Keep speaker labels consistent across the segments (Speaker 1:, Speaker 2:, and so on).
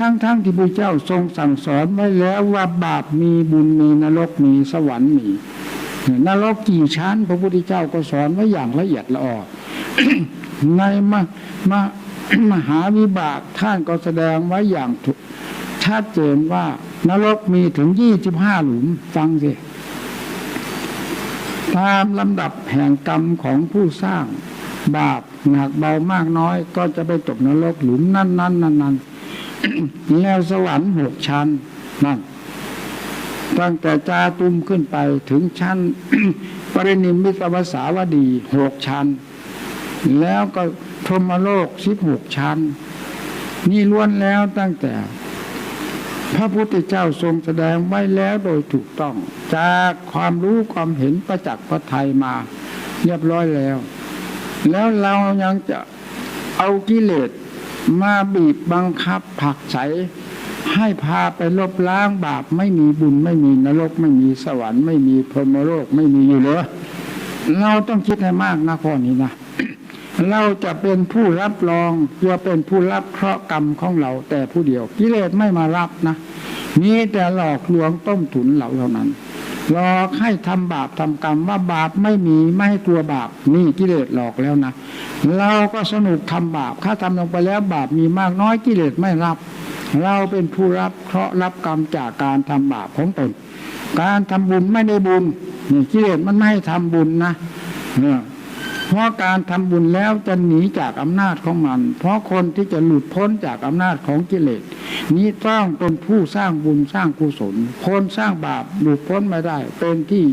Speaker 1: ทั้งๆทที่พระเจ้าทรงสั่งสอนไว้แล้วว่าบาปมีบุญมีนรกมีสวรรค์มีนรกกี่ชั้น พระพุทธเจ้าก็สอนไว้อย่างละเอียดละออในมามมหาวิบากท่านก็แสดงไว้อย่างชัดเจนว่านรกมีถึงยี่สิบห้าหลุมฟังสิตามลำดับแห่งกรรมของผู้สร้าง บาปหนักเบามากน้อย ก็จะไปตกนรกหลุมนั้นนั้นนั้นนั้น แล้วสวรรค์หกชั้นนั่นตั้งแต่จาตุมขึ้นไปถึงชั้น ปรินิมิตวสาวดีหกชั้น แล้วก็พรหมโลกสิบหกชั้น นี่ล้วนแล้วตั้งแต่ พระพุทธเจ้าทรงแสดงไว้แล้วโดยถูกต้อง จากความรู้ความเห็นประจักษ์พระไทยมาเรียบร้อยแล้ว แล้วเรายังจะเอากิเลส มาบีบบังคับผลักไสให้พาไปลบล้างบาป ไม่มีบุญไม่มีนรก ไม่มีสวรรค์ ไม่มีพรหมโลกไม่มีอยู่เลยเราต้องคิดให้มากนะข้อนี้นะเราจะเป็นผู้รับรองจะเป็นผู้รับเคราะห์กรรมของเรา แต่ผู้เดียวกิเลสไม่มารับนะมีแต่หลอกลวงต้มถุนเราเท่านั้นหลอกให้ทำบาปทำกรรมว่าบาปไม่มีไม่ให้กลัวบาปนี่กิเลสหลอกแล้วนะ เราก็สนุกทำบาปถ้าทำลงไปแล้วบาปมีมากน้อยกิเลสไม่รับ เราเป็นผู้รับเคราะห์รับกรรมจากการทำบาปของตน การทำบุญไม่ได้บุญนี่กิเลสมันไม่ให้ทำบุญนะเนี่ยเพราะการทำบุญแล้วจะหนีจากอำนาจของมัน เพราะคนที่จะหลุดพ้นจากอำนาจของกิเลสนี้ต้องเป็นผู้สร้างบุญสร้างกุศลคนสร้างบาปหลุดพ้นไม่ได้ เป็นที่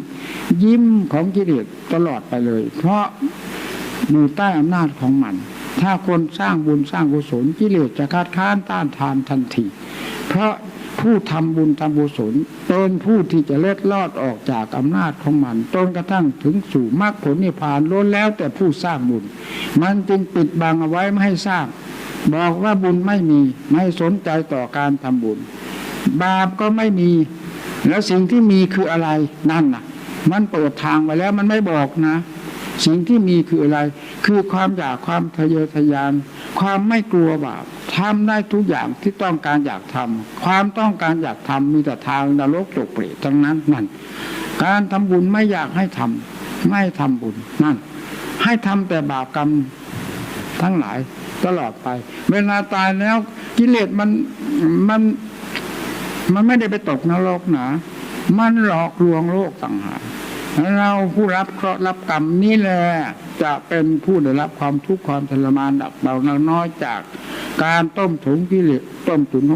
Speaker 1: ยิ้มของกิเลสตลอดไปเลย เพราะ อยู่ใต้อำนาจของมัน ถ้าคนสร้างบุญสร้างกุศลกิเลสจะคัดค้านต้านทานทันที เพราะผู้ทำบุญทำกุศลเป็นผู้ที่จะเล็ดลอดออกจากอำนาจของมันจนกระทั่งถึงสู่มรรคผลนิพพานล้นแล้วแต่ผู้สร้างบุญ มันจึงปิดบังเอาไว้ไม่ให้สร้าง บอกว่าบุญไม่มีไม่สนใจต่อการทำบุญ บาปก็ไม่มี แล้วสิ่งที่มีคืออะไรนั่นน่ะ มันเปิดทางไปแล้วมันไม่บอกนะ สิ่งที่มีคืออะไร คือความอยากความทะเยอทะยาน ความไม่กลัวบาปทำได้ทุกอย่างที่ต้องการอยากทำความต้องการอยากทำมีแต่ทางนรกตกเปรตทั้งนั้นนั่น การทำบุญไม่อยากให้ทำไม่ทำบุญนั่น ให้ทำแต่บาปกรรมทั้งหลายตลอดไป เวลาตายแล้ว กิเลสมันมันมันไม่ได้ไปตกนรกนะมันหลอกลวงโลกต่างหาก เราผู้รับเคราะห์รับกรรมนี่แหละจะเป็นผู้ได้รับความทุกข์ความทรมานดับเบาน้อยจากการต้มถุงกิเลสต้มถุนของ